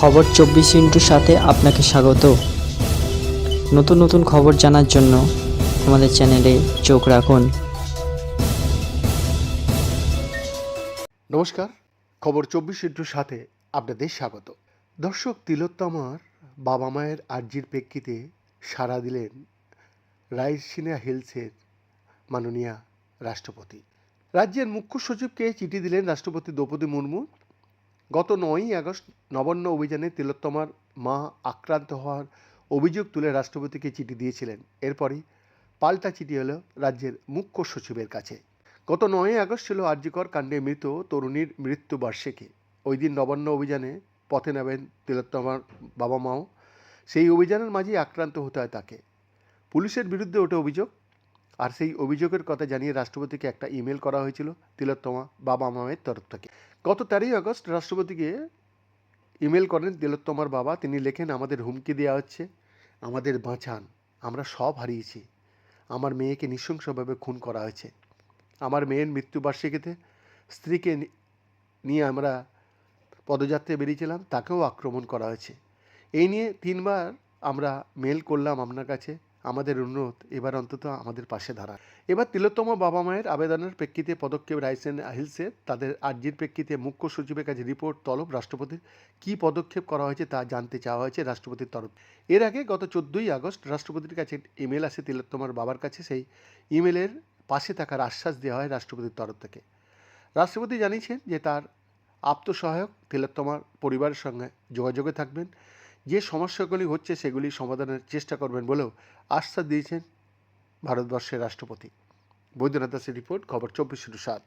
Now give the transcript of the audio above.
খবর চব্বিশ ইন্টুর সাথে আপনাকে স্বাগত। নতুন নতুন খবর জানার জন্য আমাদের চ্যানেলে চোখ রাখুন। নমস্কার, খবর চব্বিশ ইন্টুর সাথে আপনাদের স্বাগত। দর্শক, তিলোত্তমার বাবা মায়ের আর্জির প্রেক্ষিতে সাড়া দিলেন রায়সিনা হিলসের মাননীয়া রাষ্ট্রপতি। রাজ্যের মুখ্য সচিবকে চিঠি দিলেন রাষ্ট্রপতি দ্রৌপদী মুর্মু। গত নয়ই আগস্ট নবান্ন অভিযানে তিলোত্তমার মা আক্রান্ত হওয়ার অভিযোগ তুলে রাষ্ট্রপতিকে চিঠি দিয়েছিলেন। এরপরই পাল্টা চিঠি হলো রাজ্যের মুখ্য সচিবের কাছে। গত নয়ই আগস্ট ছিল আর্যিকর কাণ্ডে মৃত তরুণীর মৃত্যুবার্ষিকী। ওই দিন নবান্ন অভিযানে পথে নেবেন তিলোত্তমার বাবা মাও সেই অভিযানের মাঝেই আক্রান্ত হতে হয় তাকে। পুলিশের বিরুদ্ধে ওঠে অভিযোগ আর সেই অভিযোগের কথা জানিয়ে রাষ্ট্রপতিকে একটা ইমেল করা হয়েছিল তিলোত্তমা বাবা মামের তরফ থেকে। গত তেরোই আগস্ট রাষ্ট্রপতিকে ইমেল করেন তিলোত্তমার বাবা। তিনি লেখেন, আমাদের হুমকি দেওয়া হচ্ছে, আমাদের বাঁচান, আমরা সব হারিয়েছি, আমার মেয়েকে নৃশংসভাবে খুন করা হয়েছে, আমার মেয়ের মৃত্যুবার্ষিকীতে স্ত্রীকে নিয়ে আমরা পদযাত্রায় বেরিয়েছিলাম, তাকেও আক্রমণ করা হয়েছে। এই নিয়ে তিনবার আমরা মেল করলাম আপনার কাছে। আমাদের অনুরোধ, এবার অন্তত আমাদের পাশে দাঁড়া এবার তিলোত্তম বাবা মায়ের আবেদনের প্রেক্ষিতে পদক্ষেপ রাইসেন আহিলসে তাদের আর্জির প্রেক্ষিতে মুখ্য সচিবের কাছে রিপোর্ট, তলব রাষ্ট্রপতির কী পদক্ষেপ করা হয়েছে তা জানতে চাওয়া হয়েছে রাষ্ট্রপতির তরফ এর আগে গত চোদ্দোই আগস্ট রাষ্ট্রপতির কাছে ইমেল আসে তিলোত্তমার বাবার কাছে, সেই ইমেলের পাশে থাকার আশ্বাস দেওয়া হয় রাষ্ট্রপতির তরফ থেকে। রাষ্ট্রপতি জানিয়েছেন যে তার আপ্তসহায়ক তিলোত্তমার পরিবারের সঙ্গে যোগাযোগে থাকবেন। যে সমস্যাগুলি হচ্ছে সেগুলি সমাধানের চেষ্টা করবেন বলেও আশ্বাস দিয়েছেন ভারতবর্ষের রাষ্ট্রপতি। বৈদ্যনাথ দাসের রিপোর্ট, খবর চব্বিশ সাত।